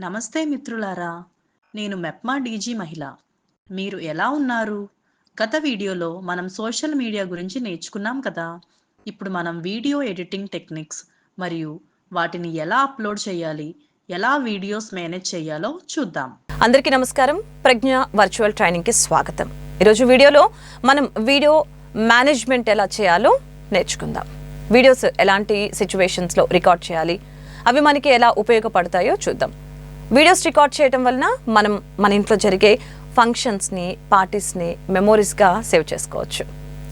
నమస్తే మిత్రులారా నేను మెప్మా డీజీ మహిళ. మీరు ఎలా ఉన్నారు? గత వీడియోలో మనం సోషల్ మీడియా గురించి నేర్చుకున్నాం కదా. ఇప్పుడు మనం వీడియో ఎడిటింగ్ టెక్నిక్స్ మరియు వాటిని ఎలా అప్లోడ్ చేయాలి ఎలా వీడియోస్ మేనేజ్ చేయాలో చూద్దాం. అందరికీ నమస్కారం. ప్రజ్ఞ వర్చువల్ ట్రైనింగ్కి స్వాగతం. ఈరోజు వీడియోలో మనం వీడియో మేనేజ్మెంట్ ఎలా చేయాలో నేర్చుకుందాం. వీడియోస్ ఎలాంటి సిచ్యువేషన్స్లో రికార్డ్ చేయాలి అవి మనకి ఎలా ఉపయోగపడతాయో చూద్దాం. వీడియోస్ రికార్డ్ చేయడం వలన మనం మన ఇంట్లో జరిగే ఫంక్షన్స్ని పార్టీస్ని మెమోరీస్గా సేవ్ చేసుకోవచ్చు.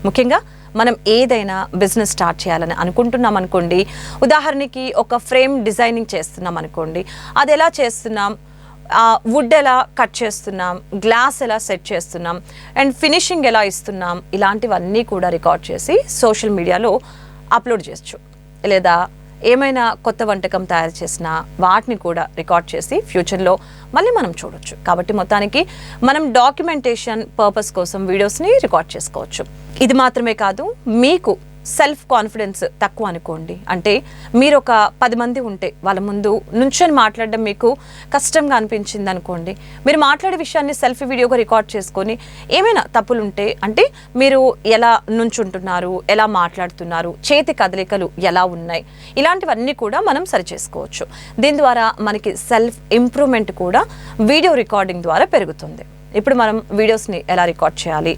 ముఖ్యంగా మనం ఏదైనా బిజినెస్ స్టార్ట్ చేయాలని అనుకుంటున్నాం అనుకోండి ఉదాహరణకి ఒక ఫ్రేమ్ డిజైనింగ్ చేస్తున్నాం అనుకోండి అది ఎలా చేస్తున్నాం? వుడ్ ఎలా కట్ చేస్తున్నాం? గ్లాస్ ఎలా సెట్ చేస్తున్నాం? అండ్ ఫినిషింగ్ ఎలా ఇస్తున్నాం? ఇలాంటివన్నీ కూడా రికార్డ్ చేసి సోషల్ మీడియాలో అప్లోడ్ చేయొచ్చు. లేదా ఏమైనా కొత్త వంటకం తయారు చేసినా వాటిని కూడా రికార్డ్ చేసి ఫ్యూచర్లో మళ్ళీ మనం చూడొచ్చు. కాబట్టి మొత్తానికి మనం డాక్యుమెంటేషన్ పర్పస్ కోసం వీడియోస్ని రికార్డ్ చేసుకోవచ్చు. ఇది మాత్రమే కాదు మీకు సెల్ఫ్ కాన్ఫిడెన్స్ తక్కువ అనుకోండి. అంటే మీరు ఒక పది మంది ఉంటే వాళ్ళ ముందు నుంచొని మాట్లాడడం మీకు కష్టంగా అనిపించింది అనుకోండి. మీరు మాట్లాడే విషయాన్ని సెల్ఫీ వీడియోగా రికార్డ్ చేసుకొని ఏమైనా తప్పులు ఉంటే అంటే మీరు ఎలా నుంచుంటున్నారు ఎలా మాట్లాడుతున్నారు చేతి కదలికలు ఎలా ఉన్నాయి ఇలాంటివన్నీ కూడా మనం సరి చేసుకోవచ్చు. దీని ద్వారా మనకి సెల్ఫ్ ఇంప్రూవ్మెంట్ కూడా వీడియో రికార్డింగ్ ద్వారా పెరుగుతుంది. ఇప్పుడు మనం వీడియోస్ని ఎలా రికార్డ్ చేయాలి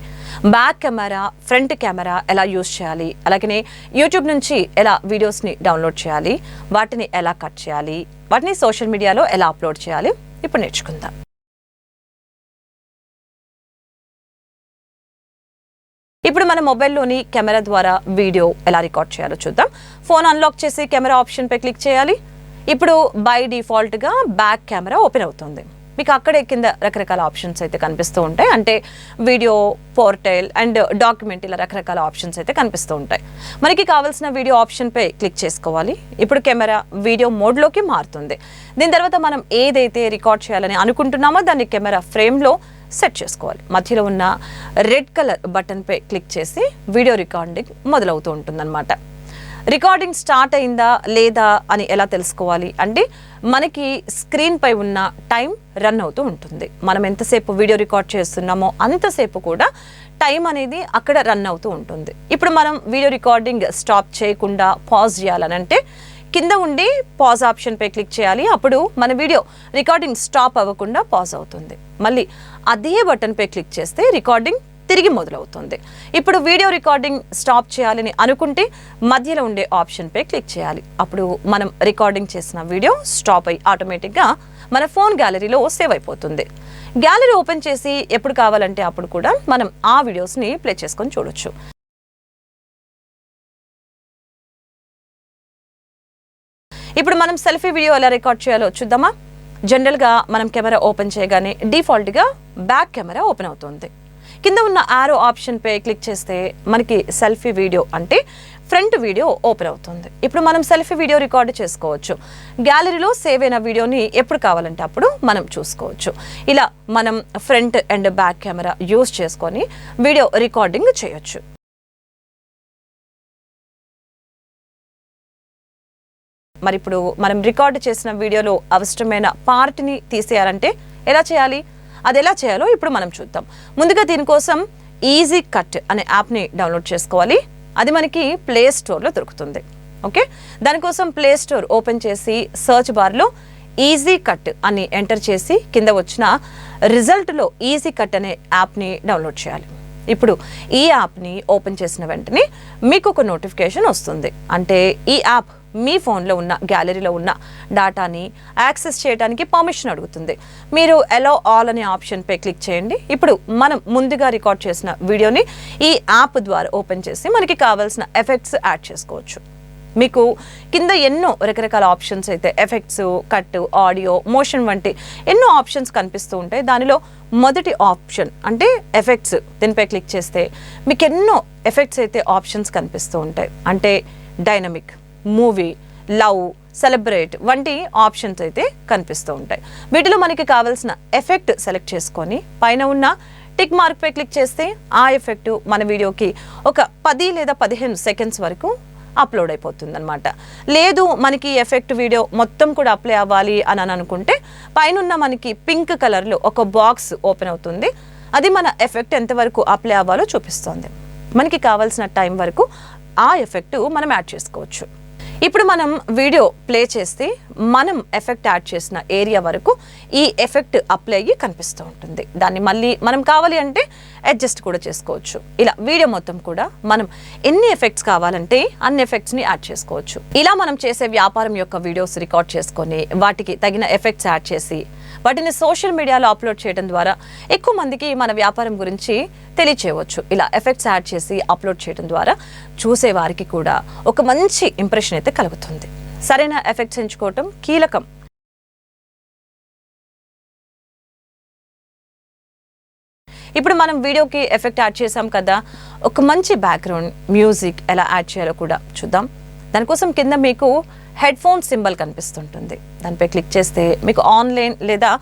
బ్యాక్ కెమెరా ఫ్రంట్ కెమెరా ఎలా యూస్ చేయాలి? అలాగనే యూట్యూబ్ నుంచి ఎలా వీడియోస్ని డౌన్లోడ్ చేయాలి? వాటిని ఎలా కట్ చేయాలి? వాటిని సోషల్ మీడియాలో ఎలా అప్లోడ్ చేయాలి? ఇప్పుడు నేర్చుకుందాం. ఇప్పుడు మన మొబైల్లోని కెమెరా ద్వారా వీడియో ఎలా రికార్డ్ చేయాలో చూద్దాం. ఫోన్ అన్లాక్ చేసి కెమెరా ఆప్షన్పై క్లిక్ చేయాలి. ఇప్పుడు బై డిఫాల్ట్గా బ్యాక్ కెమెరా ఓపెన్ అవుతుంది. మీకు అక్కడే కింద రకరకాల ఆప్షన్స్ అయితే కనిపిస్తూ ఉంటాయి. అంటే వీడియో పోర్టల్ అండ్ డాక్యుమెంట్ ఇలా రకరకాల ఆప్షన్స్ అయితే కనిపిస్తూ ఉంటాయి. మనకి కావాల్సిన వీడియో ఆప్షన్పై క్లిక్ చేసుకోవాలి. ఇప్పుడు కెమెరా వీడియో మోడ్లోకి మారుతుంది. దీని తర్వాత మనం ఏదైతే రికార్డ్ చేయాలని అనుకుంటున్నామో దాన్ని కెమెరా ఫ్రేమ్లో సెట్ చేసుకోవాలి. మధ్యలో ఉన్న రెడ్ కలర్ బటన్పై క్లిక్ చేసి వీడియో రికార్డింగ్ మొదలవుతూ ఉంటుందన్నమాట. రికార్డింగ్ స్టార్ట్ అయిందా లేదా అని ఎలా తెలుసుకోవాలి? అంటే మనకి స్క్రీన్పై ఉన్న టైం రన్ అవుతూ ఉంటుంది. మనం ఎంతసేపు వీడియో రికార్డ్ చేస్తున్నామో అంతసేపు కూడా టైం అనేది అక్కడ రన్ అవుతూ ఉంటుంది. ఇప్పుడు మనం వీడియో రికార్డింగ్ స్టాప్ చేయకుండా పాజ్ చేయాలని అంటే కింద ఉండి పాజ్ ఆప్షన్పై క్లిక్ చేయాలి. అప్పుడు మన వీడియో రికార్డింగ్ స్టాప్ అవ్వకుండా పాజ్ అవుతుంది. మళ్ళీ అదే బటన్పై క్లిక్ చేస్తే రికార్డింగ్ తిరిగి మొదలవుతుంది. ఇప్పుడు వీడియో రికార్డింగ్ స్టాప్ చేయాలని అనుకుంటే మధ్యలో ఉండే ఆప్షన్పై క్లిక్ చేయాలి. అప్పుడు మనం రికార్డింగ్ చేసిన వీడియో స్టాప్ అయ్యి ఆటోమేటిక్గా మన ఫోన్ గ్యాలరీలో సేవ్ అయిపోతుంది. గ్యాలరీ ఓపెన్ చేసి ఎప్పుడు కావాలంటే అప్పుడు కూడా మనం ఆ వీడియోస్ని ప్లే చేసుకొని చూడొచ్చు. ఇప్పుడు మనం సెల్ఫీ వీడియో ఎలా రికార్డ్ చేయాలో చూద్దామా? జనరల్గా మనం కెమెరా ఓపెన్ చేయగానే డిఫాల్ట్గా బ్యాక్ కెమెరా ఓపెన్ అవుతుంది. కింద ఉన్న ఆరో ఆప్షన్పై క్లిక్ చేస్తే మనకి సెల్ఫీ వీడియో అంటే ఫ్రంట్ వీడియో ఓపెన్ అవుతుంది. ఇప్పుడు మనం సెల్ఫీ వీడియో రికార్డు చేసుకోవచ్చు. గ్యాలరీలో సేవ్ అయిన వీడియోని ఎప్పుడు కావాలంటే అప్పుడు మనం చూసుకోవచ్చు. ఇలా మనం front and back camera use చేసుకొని వీడియో రికార్డింగ్ చేయొచ్చు. మరి ఇప్పుడు మనం రికార్డు చేసిన వీడియోలో అవసరమైన పార్ట్ని తీసేయాలంటే ఎలా చేయాలి? అది ఎలా చేయాలో ఇప్పుడు మనం చూద్దాం. ముందుగా దీనికోసం ఈజీ కట్ అనే యాప్ని డౌన్లోడ్ చేసుకోవాలి. అది మనకి ప్లే స్టోర్లో దొరుకుతుంది. ఓకే దానికోసం ప్లే స్టోర్ ఓపెన్ చేసి సర్చ్ బార్లో ఈజీ కట్ అని ఎంటర్ చేసి కింద వచ్చిన రిజల్ట్లో ఈజీ కట్ అనే యాప్ని డౌన్లోడ్ చేయాలి. ఇప్పుడు ఈ యాప్ని ఓపెన్ చేసిన వెంటనే మీకు ఒక నోటిఫికేషన్ వస్తుంది. అంటే ఈ యాప్ మీ ఫోన్లో ఉన్న గ్యాలరీలో ఉన్న డేటాని యాక్సెస్ చేయడానికి పర్మిషన్ అడుగుతుంది. మీరు ఎలో ఆల్ అనే ఆప్షన్పై క్లిక్ చేయండి. ఇప్పుడు మనం ముందుగా రికార్డ్ చేసిన వీడియోని ఈ యాప్ ద్వారా ఓపెన్ చేసి మనకి కావాల్సిన ఎఫెక్ట్స్ యాడ్ చేసుకోవచ్చు. మీకు కింద ఎన్నో రకరకాల ఆప్షన్స్ అయితే ఎఫెక్ట్స్ కట్ ఆడియో మోషన్ వంటి ఎన్నో ఆప్షన్స్ కనిపిస్తూ ఉంటాయి. దానిలో మొదటి ఆప్షన్ అంటే ఎఫెక్ట్స్ దీనిపై క్లిక్ చేస్తే మీకు ఎన్నో ఎఫెక్ట్స్ అయితే ఆప్షన్స్ కనిపిస్తూ ఉంటాయి. అంటే డైనమిక్ మూవీ లవ్ సెలబ్రేట్ వంటి ఆప్షన్స్ అయితే కనిపిస్తూ ఉంటాయి. వీటిలో మనకి కావాల్సిన ఎఫెక్ట్ సెలెక్ట్ చేసుకొని పైన ఉన్న టిక్ మార్క్పై క్లిక్ చేస్తే ఆ ఎఫెక్ట్ మన వీడియోకి ఒక పది లేదా పదిహేను సెకండ్స్ వరకు అప్లోడ్ అయిపోతుంది అనమాట లేదు మనకి ఎఫెక్ట్ వీడియో మొత్తం కూడా అప్లై అవ్వాలి అని అని అనుకుంటే పైన మనకి పింక్ కలర్లో ఒక బాక్స్ ఓపెన్ అవుతుంది. అది మన ఎఫెక్ట్ ఎంతవరకు అప్లై అవ్వాలో చూపిస్తుంది. మనకి కావాల్సిన టైం వరకు ఆ ఎఫెక్ట్ మనం యాడ్ చేసుకోవచ్చు. ఇప్పుడు మనం వీడియో ప్లే చేస్తే మనం ఎఫెక్ట్ యాడ్ చేసిన ఏరియా వరకు ఈ ఎఫెక్ట్ అప్లై అయ్యి కనిపిస్తూ ఉంటుంది. దాన్ని మళ్ళీ మనం కావాలి అంటే అడ్జస్ట్ కూడా చేసుకోవచ్చు. ఇలా వీడియో మొత్తం కూడా మనం ఎన్ని ఎఫెక్ట్స్ కావాలంటే అన్ని ఎఫెక్ట్స్ని యాడ్ చేసుకోవచ్చు. ఇలా మనం చేసే వ్యాపారం యొక్క వీడియోస్ రికార్డ్ చేసుకొని వాటికి తగిన ఎఫెక్ట్స్ యాడ్ చేసి వాటిని సోషల్ మీడియాలో అప్లోడ్ చేయడం ద్వారా ఎక్కువ మందికి మన వ్యాపారం గురించి తెలియచేయవచ్చు. ఇలా ఎఫెక్ట్స్ యాడ్ చేసి అప్లోడ్ చేయడం ద్వారా చూసే వారికి కూడా ఒక మంచి ఇంప్రెషన్ అయితే కలుగుతుంది. సరైన ఎఫెక్ట్స్ ఎంచుకోవటం కీలకం. ఇప్పుడు మనం వీడియోకి ఎఫెక్ట్ యాడ్ చేసాం కదా ఒక మంచి బ్యాక్గ్రౌండ్ మ్యూజిక్ ఎలా యాడ్ చేయాలో కూడా చూద్దాం. దానికోసం కింద మీకు హెడ్ ఫోన్ సింబల్ కనిపిస్తుంటుంది. దానిపై క్లిక్ చేస్తే మీకు ఆన్లైన్ లేదా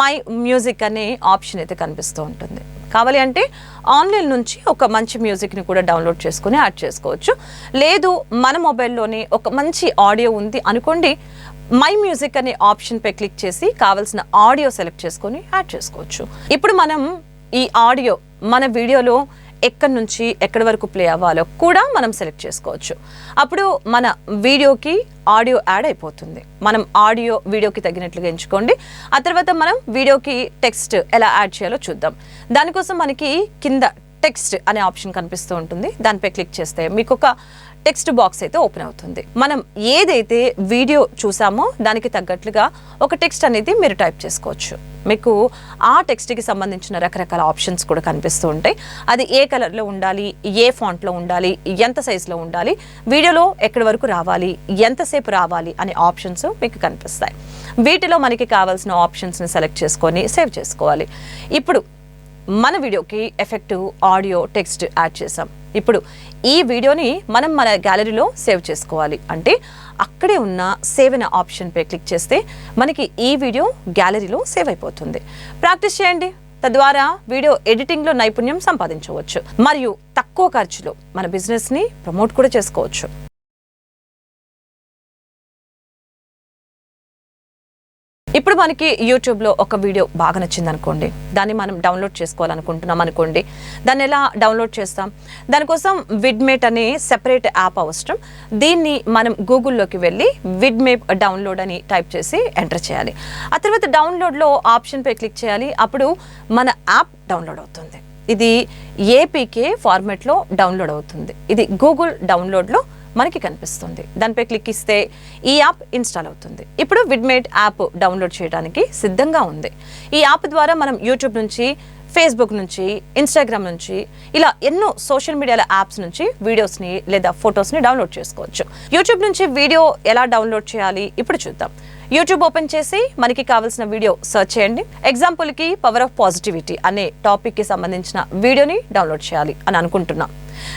మై మ్యూజిక్ అనే ఆప్షన్ అయితే కనిపిస్తూ ఉంటుంది. కావాలి అంటే ఆన్లైన్ నుంచి ఒక మంచి మ్యూజిక్ని కూడా డౌన్లోడ్ చేసుకుని యాడ్ చేసుకోవచ్చు. లేదు మన మొబైల్లోనే ఒక మంచి ఆడియో ఉంది అనుకోండి మై మ్యూజిక్ అనే ఆప్షన్పై క్లిక్ చేసి కావాల్సిన ఆడియో సెలెక్ట్ చేసుకొని యాడ్ చేసుకోవచ్చు. ఇప్పుడు మనం ఈ ఆడియో మన వీడియోలో ఎక్కడి నుంచి ఎక్కడి వరకు ప్లే అవ్వాలో కూడా మనం సెలెక్ట్ చేసుకోవచ్చు. అప్పుడు మన వీడియోకి ఆడియో యాడ్ అయిపోతుంది. మనం ఆడియో వీడియోకి తగినట్లుగా ఎంచుకోండి. ఆ తర్వాత మనం వీడియోకి టెక్స్ట్ ఎలా యాడ్ చేయాలో చూద్దాం. దానికోసం మనకి కింద టెక్స్ట్ అనే ఆప్షన్ కనిపిస్తూ ఉంటుంది. దానిపై క్లిక్ చేస్తే మీకు ఒక టెక్స్ట్ బాక్స్ అయితే ఓపెన్ అవుతుంది. మనం ఏదైతే వీడియో చూసామో దానికి తగ్గట్లుగా ఒక టెక్స్ట్ అనేది మీరు టైప్ చేసుకోవచ్చు. మీకు ఆ టెక్స్ట్కి సంబంధించిన రకరకాల ఆప్షన్స్ కూడా కనిపిస్తూ ఉంటాయి. అది ఏ కలర్లో ఉండాలి ఏ ఫాంట్లో ఉండాలి ఎంత సైజులో ఉండాలి వీడియోలో ఎక్కడి వరకు రావాలి ఎంతసేపు రావాలి అనే ఆప్షన్స్ మీకు కనిపిస్తాయి. వీటిలో మనకి కావాల్సిన ఆప్షన్స్ని సెలెక్ట్ చేసుకొని సేవ్ చేసుకోవాలి. ఇప్పుడు మన వీడియోకి ఎఫెక్టివ్ ఆడియో టెక్స్ట్ యాడ్ చేసాం ఇప్పుడు ఈ వీడియోని మనం మన గ్యాలరీలో సేవ్ చేసుకోవాలి. అంటే అక్కడే ఉన్న సేవ్ అనే ఆప్షన్పై క్లిక్ చేస్తే మనకి ఈ వీడియో గ్యాలరీలో సేవ్ అయిపోతుంది. ప్రాక్టీస్ చేయండి. తద్వారా వీడియో ఎడిటింగ్లో నైపుణ్యం సంపాదించవచ్చు. మరియు తక్కువ ఖర్చులో మన బిజినెస్ని ప్రమోట్ కూడా చేసుకోవచ్చు. ఇప్పుడు మనకి యూట్యూబ్లో ఒక వీడియో బాగా నచ్చింది అనుకోండి దాన్ని మనం డౌన్లోడ్ చేసుకోవాలనుకుంటున్నాం అనుకోండి. దాన్ని ఎలా డౌన్లోడ్ చేస్తాం? దానికోసం విడ్మేట్ అనే సెపరేట్ యాప్ అవసరం. దీన్ని మనం గూగుల్లోకి వెళ్ళి విడ్మేప్ డౌన్లోడ్ అని టైప్ చేసి ఎంటర్ చేయాలి. ఆ తర్వాత డౌన్లోడ్లో ఆప్షన్పై క్లిక్ చేయాలి. అప్పుడు మన యాప్ డౌన్లోడ్ అవుతుంది. ఇది ఏపీకే ఫార్మాట్లో డౌన్లోడ్ అవుతుంది. ఇది గూగుల్ డౌన్లోడ్లో మనకి కనిపిస్తుంది. దానిపై క్లిక్ ఇస్తే ఈ యాప్ ఇన్స్టాల్ అవుతుంది. ఇప్పుడు విడ్మేట్ యాప్ డౌన్లోడ్ చేయడానికి సిద్ధంగా ఉంది. ఈ యాప్ ద్వారా మనం యూట్యూబ్ నుంచి ఫేస్బుక్ నుంచి ఇన్స్టాగ్రామ్ నుంచి ఇలా ఎన్నో సోషల్ మీడియాల యాప్స్ నుంచి వీడియోస్ని లేదా ఫొటోస్ని డౌన్లోడ్ చేసుకోవచ్చు. యూట్యూబ్ నుంచి వీడియో ఎలా డౌన్లోడ్ చేయాలి? ఇప్పుడు చూద్దాం. యూట్యూబ్ ఓపెన్ చేసి మనకి కావాల్సిన వీడియో సెర్చ్ చేయండి. ఎగ్జాంపుల్కి పవర్ ఆఫ్ పాజిటివిటీ అనే టాపిక్కి సంబంధించిన వీడియోని డౌన్లోడ్ చేయాలి అని అనుకుంటున్నాం.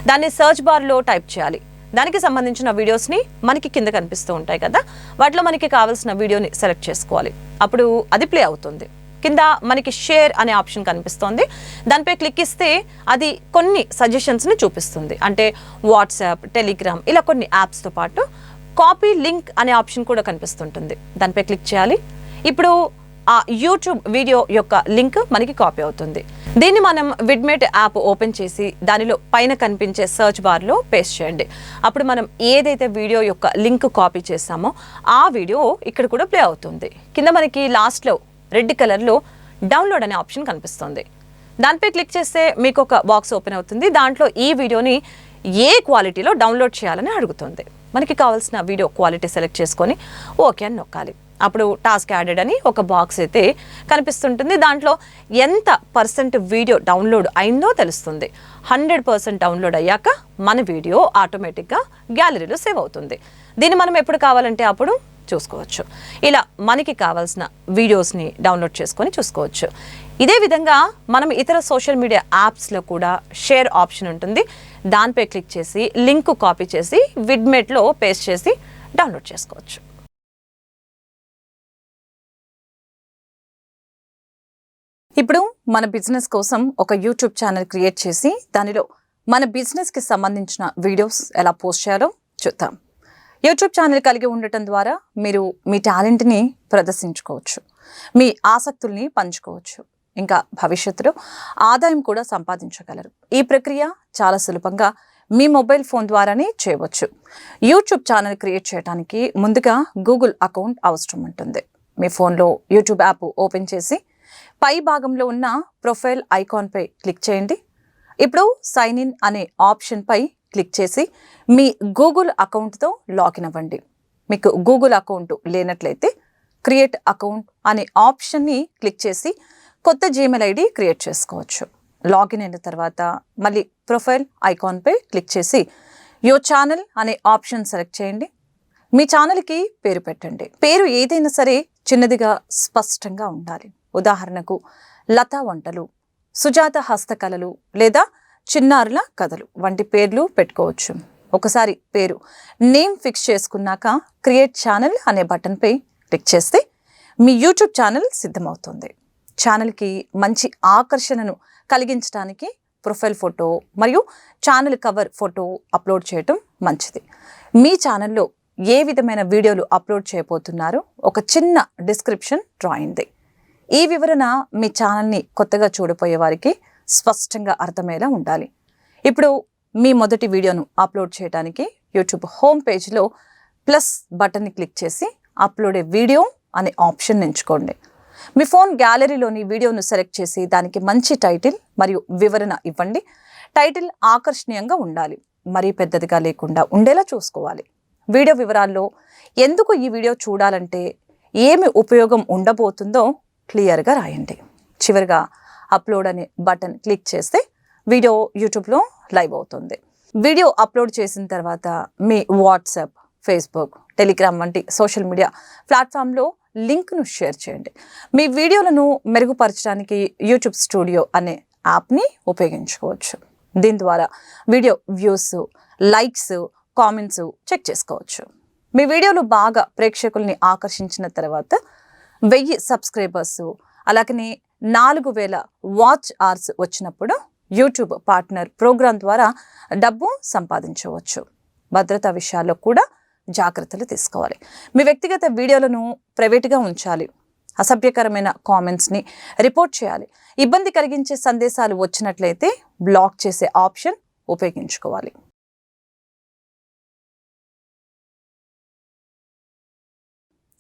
దాన్ని సెర్చ్ బార్లో టైప్ చేయాలి. దానికి సంబంధించిన వీడియోస్ని మనకి కింద కనిపిస్తూ ఉంటాయి కదా. వాటిలో మనకి కావాల్సిన వీడియోని సెలెక్ట్ చేసుకోవాలి. అప్పుడు అది ప్లే అవుతుంది. కింద మనకి షేర్ అనే ఆప్షన్ కనిపిస్తోంది. దానిపై క్లిక్ ఇస్తే అది కొన్ని సజెషన్స్ని చూపిస్తుంది. అంటే వాట్సాప్ టెలిగ్రామ్ ఇలా కొన్ని యాప్స్తో పాటు కాపీ లింక్ అనే ఆప్షన్ కూడా కనిపిస్తుంటుంది. దానిపై క్లిక్ చేయాలి. ఇప్పుడు ఆ యూట్యూబ్ వీడియో యొక్క లింక్ మనకి కాపీ అవుతుంది. దీన్ని మనం విడ్మేట్ యాప్ ఓపెన్ చేసి దానిలో పైన కనిపించే సర్చ్ బార్లో పేస్ట్ చేయండి. అప్పుడు మనం ఏదైతే వీడియో యొక్క లింక్ కాపీ చేస్తామో ఆ వీడియో ఇక్కడ కూడా ప్లే అవుతుంది. కింద మనకి లాస్ట్లో రెడ్ కలర్లో డౌన్లోడ్ అనే ఆప్షన్ కనిపిస్తుంది. దానిపై క్లిక్ చేస్తే మీకు ఒక బాక్స్ ఓపెన్ అవుతుంది. దాంట్లో ఈ వీడియోని ఏ క్వాలిటీలో డౌన్లోడ్ చేయాలని అడుగుతుంది. మనకి కావాల్సిన వీడియో క్వాలిటీ సెలెక్ట్ చేసుకొని ఓకే అని నొక్కాలి. అప్పుడు టాస్క్ యాడెడ్ అని ఒక బాక్స్ అయితే కనిపిస్తుంటుంది. దాంట్లో ఎంత పర్సెంట్ వీడియో డౌన్లోడ్ అయిందో తెలుస్తుంది. హండ్రెడ్ పర్సెంట్ డౌన్లోడ్ అయ్యాక మన వీడియో ఆటోమేటిక్గా గ్యాలరీలో సేవ్ అవుతుంది. దీన్ని మనం ఎప్పుడు కావాలంటే అప్పుడు చూసుకోవచ్చు. ఇలా మనకి కావాల్సిన వీడియోస్ని డౌన్లోడ్ చేసుకొని చూసుకోవచ్చు. ఇదే విధంగా మనం ఇతర సోషల్ మీడియా యాప్స్లో కూడా షేర్ ఆప్షన్ ఉంటుంది. దానిపై క్లిక్ చేసి లింక్ కాపీ చేసి విడ్మేట్లో పేస్ట్ చేసి డౌన్లోడ్ చేసుకోవచ్చు. ఇప్పుడు మన బిజినెస్ కోసం ఒక యూట్యూబ్ ఛానల్ క్రియేట్ చేసి దానిలో మన బిజినెస్కి సంబంధించిన వీడియోస్ ఎలా పోస్ట్ చేయాలో చూద్దాం. యూట్యూబ్ ఛానల్ కలిగి ఉండటం ద్వారా మీరు మీ టాలెంట్ని ప్రదర్శించుకోవచ్చు. మీ ఆసక్తుల్ని పంచుకోవచ్చు. ఇంకా భవిష్యత్తులో ఆదాయం కూడా సంపాదించగలరు. ఈ ప్రక్రియ చాలా సులభంగా మీ మొబైల్ ఫోన్ ద్వారానే చేయవచ్చు. యూట్యూబ్ ఛానల్ క్రియేట్ చేయడానికి ముందుగా గూగుల్ అకౌంట్ అవసరం ఉంటుంది. మీ ఫోన్లో యూట్యూబ్ యాప్ ఓపెన్ చేసి పై భాగంలో ఉన్న ప్రొఫైల్ ఐకాన్పై క్లిక్ చేయండి. ఇప్పుడు సైన్ ఇన్ అనే ఆప్షన్పై క్లిక్ చేసి మీ గూగుల్ అకౌంట్తో లాగిన్ అవ్వండి. మీకు గూగుల్ అకౌంట్ లేనట్లయితే క్రియేట్ అకౌంట్ అనే ఆప్షన్ని క్లిక్ చేసి కొత్త జీమెయిల్ ఐడి క్రియేట్ చేసుకోవచ్చు. లాగిన్ అయిన తర్వాత మళ్ళీ ప్రొఫైల్ ఐకాన్పై క్లిక్ చేసి యో ఛానల్ అనే ఆప్షన్ సెలెక్ట్ చేయండి. మీ ఛానల్కి పేరు పెట్టండి. పేరు ఏదైనా సరే చిన్నదిగా స్పష్టంగా ఉండాలి. ఉదాహరణకు లతా వంటలు సుజాత హస్తకళలు లేదా చిన్నారుల కథలు వంటి పేర్లు పెట్టుకోవచ్చు. ఒకసారి పేరు నేమ్ ఫిక్స్ చేసుకున్నాక క్రియేట్ ఛానల్ అనే బటన్పై క్లిక్ చేస్తే మీ యూట్యూబ్ ఛానల్ సిద్ధమవుతుంది. ఛానల్కి మంచి ఆకర్షణను కలిగించడానికి ప్రొఫైల్ ఫోటో మరియు ఛానల్ కవర్ ఫోటో అప్లోడ్ చేయటం మంచిది. మీ ఛానల్లో ఏ విధమైన వీడియోలు అప్లోడ్ చేయబోతున్నారో ఒక చిన్న డిస్క్రిప్షన్ రాయండి ఈ వివరణ మీ ఛానల్ని కొత్తగా చూడపోయే వారికి స్పష్టంగా అర్థమయ్యేలా ఉండాలి. ఇప్పుడు మీ మొదటి వీడియోను అప్లోడ్ చేయడానికి యూట్యూబ్ హోమ్ పేజ్లో ప్లస్ బటన్ని క్లిక్ చేసి అప్లోడ్ ఏ వీడియో అనే ఆప్షన్ ఎంచుకోండి. మీ ఫోన్ గ్యాలరీలోని వీడియోను సెలెక్ట్ చేసి దానికి మంచి టైటిల్ మరియు వివరణ ఇవ్వండి. టైటిల్ ఆకర్షణీయంగా ఉండాలి మరీ పెద్దదిగా లేకుండా ఉండేలా చూసుకోవాలి. వీడియో వివరాల్లో ఎందుకు ఈ వీడియో చూడాలంటే ఏమి ఉపయోగం ఉండబోతుందో క్లియర్గా రాయండి. చివరిగా అప్లోడ్ అనే బటన్ క్లిక్ చేస్తే వీడియో యూట్యూబ్లో లైవ్ అవుతుంది. వీడియో అప్లోడ్ చేసిన తర్వాత మీ వాట్సాప్ ఫేస్బుక్ టెలిగ్రామ్ వంటి సోషల్ మీడియా ప్లాట్ఫామ్లో లింక్ను షేర్ చేయండి. మీ వీడియోలను మెరుగుపరచడానికి యూట్యూబ్ స్టూడియో అనే యాప్ని ఉపయోగించుకోవచ్చు. దీని ద్వారా video views likes comments check చేసుకోవచ్చు. మీ వీడియోలు బాగా ప్రేక్షకుల్ని ఆకర్షించిన తర్వాత వెయ్యి సబ్స్క్రైబర్స్. అలాగనే నాలుగు వేల వాచ్ అవర్స్ వచ్చినప్పుడు యూట్యూబ్ పార్ట్నర్ ప్రోగ్రాం ద్వారా డబ్బు సంపాదించవచ్చు. భద్రతా విషయాల్లో కూడా జాగ్రత్తలు తీసుకోవాలి. మీ వ్యక్తిగత వీడియోలను ప్రైవేట్గా ఉంచాలి. అసభ్యకరమైన కామెంట్స్ని రిపోర్ట్ చేయాలి. ఇబ్బంది కలిగించే సందేశాలు వచ్చినట్లయితే బ్లాక్ చేసే ఆప్షన్ ఉపయోగించుకోవాలి.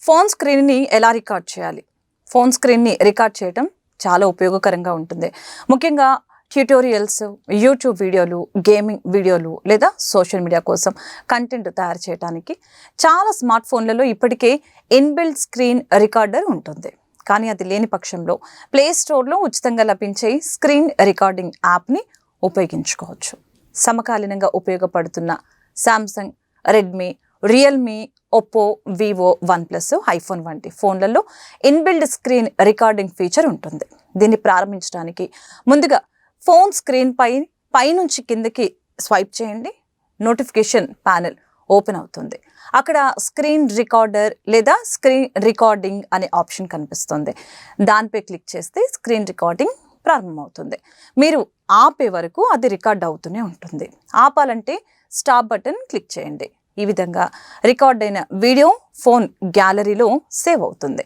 ఫోన్ స్క్రీన్ని ఎలా రికార్డ్ చేయాలి? ఫోన్ స్క్రీన్ని రికార్డ్ చేయటం చాలా ఉపయోగకరంగా ఉంటుంది. ముఖ్యంగా ట్యూటోరియల్స్ యూట్యూబ్ వీడియోలు గేమింగ్ వీడియోలు లేదా సోషల్ మీడియా కోసం కంటెంట్ తయారు చేయడానికి చాలా స్మార్ట్ ఫోన్లలో ఇప్పటికే ఇన్బిల్డ్ స్క్రీన్ రికార్డర్ ఉంటుంది. కానీ అది లేని పక్షంలో ప్లే స్టోర్లో ఉచితంగా లభించే స్క్రీన్ రికార్డింగ్ యాప్ని ఉపయోగించుకోవచ్చు. సమకాలీనంగా ఉపయోగపడుతున్న Samsung Redmi Realme Oppo Vivo OnePlus iPhone వంటి ఫోన్లలో ఇన్బిల్డ్ స్క్రీన్ రికార్డింగ్ ఫీచర్ ఉంటుంది. దీన్ని ప్రారంభించడానికి ముందుగా ఫోన్ స్క్రీన్ పై పైనుంచి కిందకి స్వైప్ చేయండి. నోటిఫికేషన్ ప్యానెల్ ఓపెన్ అవుతుంది. అక్కడ స్క్రీన్ రికార్డర్ లేదా స్క్రీన్ రికార్డింగ్ అనే ఆప్షన్ కనిపిస్తుంది. దానిపై క్లిక్ చేస్తే స్క్రీన్ రికార్డింగ్ ప్రారంభమవుతుంది. మీరు ఆపే వరకు అది రికార్డ్ అవుతూనే ఉంటుంది. ఆపాలంటే స్టాప్ బటన్ క్లిక్ చేయండి. ఈ విధంగా రికార్డైన వీడియో ఫోన్ గ్యాలరీలో సేవ్ అవుతుంది.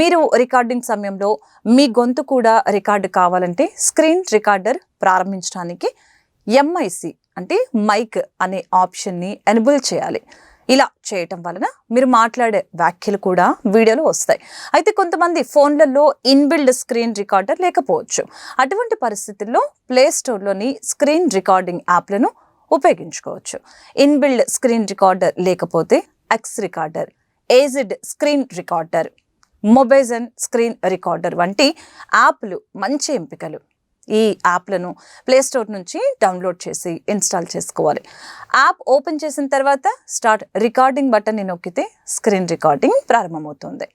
మీరు రికార్డింగ్ సమయంలో మీ గొంతు కూడా రికార్డు కావాలంటే స్క్రీన్ రికార్డర్ ప్రారంభించడానికి ఎంఐసి అంటే మైక్ అనే ఆప్షన్ని ఎనబుల్ చేయాలి. ఇలా చేయటం వలన మీరు మాట్లాడే వ్యాఖ్యలు కూడా వీడియోలో వస్తాయి. అయితే కొంతమంది ఫోన్లలో ఇన్బిల్డ్ స్క్రీన్ రికార్డర్ లేకపోవచ్చు. అటువంటి పరిస్థితుల్లో ప్లే స్టోర్లోని స్క్రీన్ రికార్డింగ్ యాప్లను ఉపయోగించుకోవచ్చు. ఇన్బిల్డ్ స్క్రీన్ రికార్డర్ లేకపోతే X recorder A Z screen recorder Mobizen screen recorder వంటి యాప్లు మంచి ఎంపికలు. ఈ యాప్లను ప్లేస్టోర్ నుంచి డౌన్లోడ్ చేసి ఇన్స్టాల్ చేసుకోవాలి. యాప్ ఓపెన్ చేసిన తర్వాత స్టార్ట్ రికార్డింగ్ బటన్ని నొక్కితే స్క్రీన్ రికార్డింగ్ ప్రారంభమవుతుంది.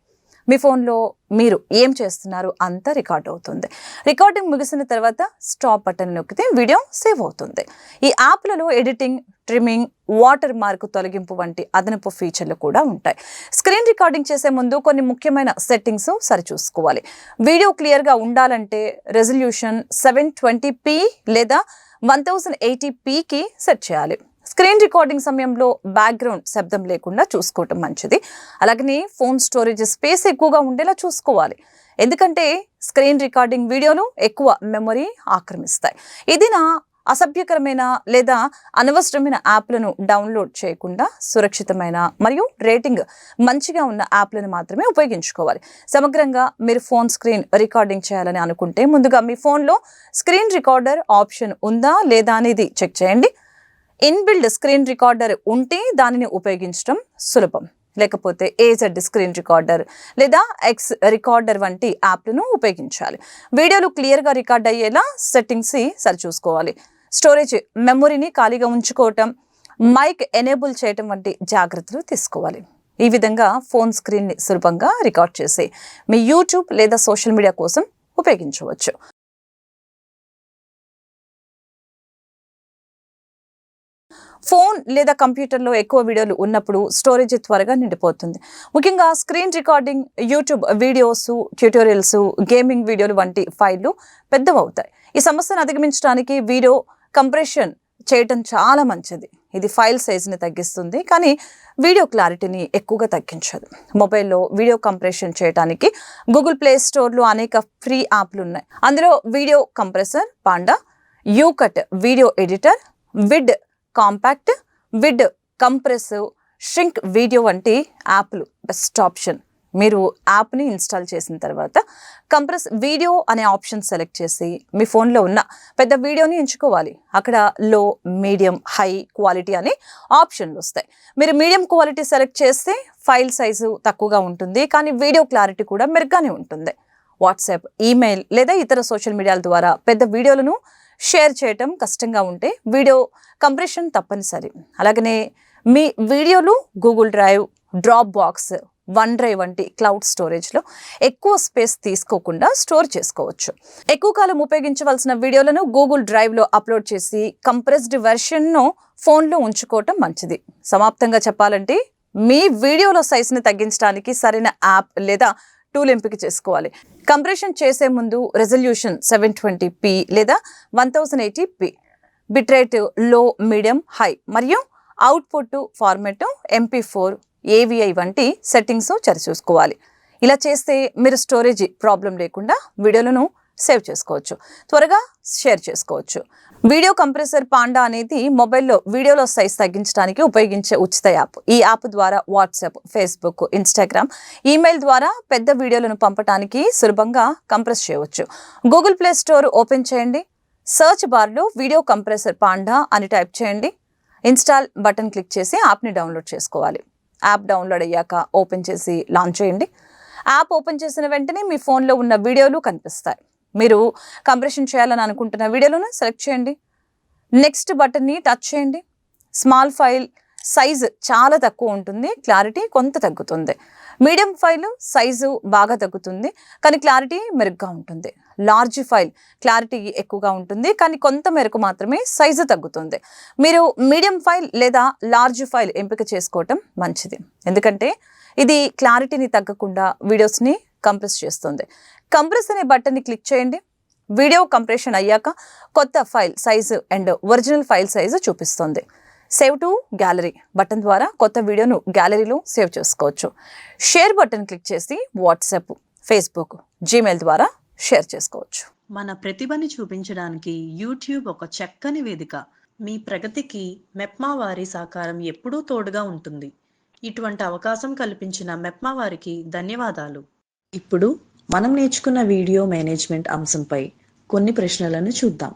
మీ ఫోన్లో మీరు ఏం చేస్తున్నారు అంతా రికార్డ్ అవుతుంది. రికార్డింగ్ ముగిసిన తర్వాత స్టాప్ బటన్ నొక్కితే వీడియో సేవ్ అవుతుంది. ఈ యాప్లలో ఎడిటింగ్ ట్రిమ్మింగ్ వాటర్ మార్క్ తొలగింపు వంటి అదనపు ఫీచర్లు కూడా ఉంటాయి. స్క్రీన్ రికార్డింగ్ చేసే ముందు కొన్ని ముఖ్యమైన సెట్టింగ్స్ సరిచూసుకోవాలి. వీడియో క్లియర్గా ఉండాలంటే రెజల్యూషన్ సెవెన్ ట్వంటీ పీ లేదా వన్ థౌజండ్ ఎయిటీ పీకి సెట్ చేయాలి. స్క్రీన్ రికార్డింగ్ సమయంలో బ్యాక్గ్రౌండ్ శబ్దం లేకుండా చూసుకోవటం మంచిది. అలాగనే ఫోన్ స్టోరేజ్ స్పేస్ ఎక్కువగా ఉండేలా చూసుకోవాలి. ఎందుకంటే స్క్రీన్ రికార్డింగ్ వీడియోలు ఎక్కువ మెమొరీ ఆక్రమిస్తాయి. ఇది నా అసభ్యకరమైన లేదా అనవసరమైన యాప్లను డౌన్లోడ్ చేయకుండా సురక్షితమైన మరియు రేటింగ్ మంచిగా ఉన్న యాప్లను మాత్రమే ఉపయోగించుకోవాలి. సమగ్రంగా మీరు ఫోన్ స్క్రీన్ రికార్డింగ్ చేయాలని అనుకుంటే ముందుగా మీ ఫోన్లో స్క్రీన్ రికార్డర్ ఆప్షన్ ఉందా లేదా అనేది చెక్ చేయండి. ఇన్బిల్డ్ స్క్రీన్ రికార్డర్ ఉంటే దానిని ఉపయోగించడం సులభం. లేకపోతే ఏజెడ్ స్క్రీన్ రికార్డర్ లేదా ఎక్స్ రికార్డర్ వంటి యాప్లను ఉపయోగించాలి. వీడియోలు క్లియర్గా రికార్డ్ అయ్యేలా సెట్టింగ్స్ సరిచూసుకోవాలి. స్టోరేజ్ మెమొరీని ఖాళీగా ఉంచుకోవటం మైక్ ఎనేబుల్ చేయటం వంటి జాగ్రత్తలు తీసుకోవాలి. ఈ విధంగా ఫోన్ స్క్రీన్ని సులభంగా రికార్డ్ చేసి మీ యూట్యూబ్ లేదా సోషల్ మీడియా కోసం ఉపయోగించవచ్చు. ఫోన్ లేదా కంప్యూటర్లో ఎక్కువ వీడియోలు ఉన్నప్పుడు స్టోరేజ్ త్వరగా నిండిపోతుంది. ముఖ్యంగా screen recording YouTube videos tutorials gaming వీడియోలు వంటి ఫైళ్ళు పెద్దవవుతాయి. ఈ సమస్యను అధిగమించడానికి వీడియో కంప్రెషన్ చేయటం చాలా మంచిది. ఇది ఫైల్ సైజుని తగ్గిస్తుంది కానీ వీడియో క్లారిటీని ఎక్కువగా తగ్గించదు. మొబైల్లో వీడియో కంప్రెషన్ చేయడానికి గూగుల్ ప్లే స్టోర్లో అనేక ఫ్రీ యాప్లు ఉన్నాయి. అందులో video compressor Panda YouCut video editor Vid compact Vid compressive shrink video వంటి యాప్లు బెస్ట్ ఆప్షన్. మీరు యాప్ని ఇన్స్టాల్ చేసిన తర్వాత కంప్రెస్ వీడియో అనే ఆప్షన్ సెలెక్ట్ చేసి మీ ఫోన్లో ఉన్న పెద్ద వీడియోని ఎంచుకోవాలి. అక్కడ లో మీడియం హై క్వాలిటీ అనే ఆప్షన్లు వస్తాయి. మీరు మీడియం క్వాలిటీ సెలెక్ట్ చేస్తే ఫైల్ సైజు తక్కువగా ఉంటుంది కానీ వీడియో క్లారిటీ కూడా మెరుగ్గానే ఉంటుంది. వాట్సాప్ ఈమెయిల్ లేదా ఇతర సోషల్ మీడియాల ద్వారా పెద్ద వీడియోలను షేర్ చేయటం కష్టంగా ఉంటే వీడియో కంప్రెషన్ తప్పనిసరి. అలాగనే మీ వీడియోలు Google Drive Dropbox OneDrive వంటి క్లౌడ్ స్టోరేజ్లో ఎక్కువ స్పేస్ తీసుకోకుండా స్టోర్ చేసుకోవచ్చు. ఎక్కువ కాలం ఉపయోగించవలసిన వీడియోలను గూగుల్ డ్రైవ్లో అప్లోడ్ చేసి కంప్రెస్డ్ వెర్షన్ను ఫోన్లో ఉంచుకోవటం మంచిది. సమాప్తంగా చెప్పాలంటే మీ వీడియోల సైజుని తగ్గించడానికి సరైన యాప్ లేదా టూల్ ఎంపిక చేసుకోవాలి. కంప్రెషన్ చేసే ముందు రెజల్యూషన్ సెవెన్ ట్వంటీ పి లేదా వన్ థౌజండ్ ఎయిటీ పి బిట్రేట్లో మీడియం హై మరియు output format MP four AVI వంటి సెట్టింగ్స్ సరిచూసుకోవాలి ఇలా చేస్తే మీరు స్టోరేజ్ ప్రాబ్లం లేకుండా వీడియోలను సేవ్ చేసుకోవచ్చు. త్వరగా షేర్ చేసుకోవచ్చు. వీడియో కంప్రెసర్ పాండా అనేది మొబైల్లో వీడియోలో సైజ్ తగ్గించడానికి ఉపయోగించే ఉచిత యాప్. ఈ యాప్ ద్వారా వాట్సాప్ ఫేస్బుక్ ఇన్స్టాగ్రామ్ ఈమెయిల్ ద్వారా పెద్ద వీడియోలను పంపడానికి సులభంగా కంప్రెస్ చేయవచ్చు. గూగుల్ ప్లే స్టోర్ ఓపెన్ చేయండి. సర్చ్ బార్లో వీడియో కంప్రెసర్ పాండా అని టైప్ చేయండి. ఇన్స్టాల్ బటన్ క్లిక్ చేసి యాప్ని డౌన్లోడ్ చేసుకోవాలి. యాప్ డౌన్లోడ్ అయ్యాక ఓపెన్ చేసి లాంచ్ చేయండి. యాప్ ఓపెన్ చేసిన వెంటనే మీ ఫోన్లో ఉన్న వీడియోలు కనిపిస్తాయి. మీరు కంప్రెషన్ చేయాలని అనుకుంటున్న వీడియోలను సెలెక్ట్ చేయండి. నెక్స్ట్ బటన్ని టచ్ చేయండి. స్మాల్ ఫైల్ సైజు చాలా తక్కువ ఉంటుంది. క్లారిటీ కొంత తగ్గుతుంది. మీడియం ఫైల్ సైజు బాగా తగ్గుతుంది. కానీ క్లారిటీ మెరుగ్గా ఉంటుంది. లార్జ్ ఫైల్ క్లారిటీ ఎక్కువగా ఉంటుంది. కానీ కొంత మేరకు మాత్రమే సైజు తగ్గుతుంది. మీరు మీడియం ఫైల్ లేదా లార్జ్ ఫైల్ ఎంపిక చేసుకోవటం మంచిది. ఎందుకంటే ఇది క్లారిటీని తగ్గకుండా వీడియోస్ని కంప్రెస్ చేస్తుంది. కంప్రెస్ అనే బటన్ని క్లిక్ చేయండి. వీడియో కంప్రెషన్ అయ్యాక కొత్త file size and original file size చూపిస్తుంది. సేవ్ టు గ్యాలరీ బటన్ ద్వారా కొత్త వీడియోను గ్యాలరీలో సేవ్ చేసుకోవచ్చు. షేర్ బటన్ క్లిక్ చేసి వాట్సాప్ ఫేస్బుక్ జీమెయిల్ ద్వారా షేర్ చేసుకోవచ్చు. మన ప్రతిభని చూపించడానికి యూట్యూబ్ ఒక చక్కని వేదిక. మీ ప్రగతికి మెప్మా వారి సహకారం ఎప్పుడూ తోడుగా ఉంటుంది. ఇటువంటి అవకాశం కల్పించిన మెప్మా వారికి ధన్యవాదాలు. ఇప్పుడు మనం నేర్చుకున్న వీడియో మేనేజ్మెంట్ అంశంపై కొన్ని ప్రశ్నలను చూద్దాం.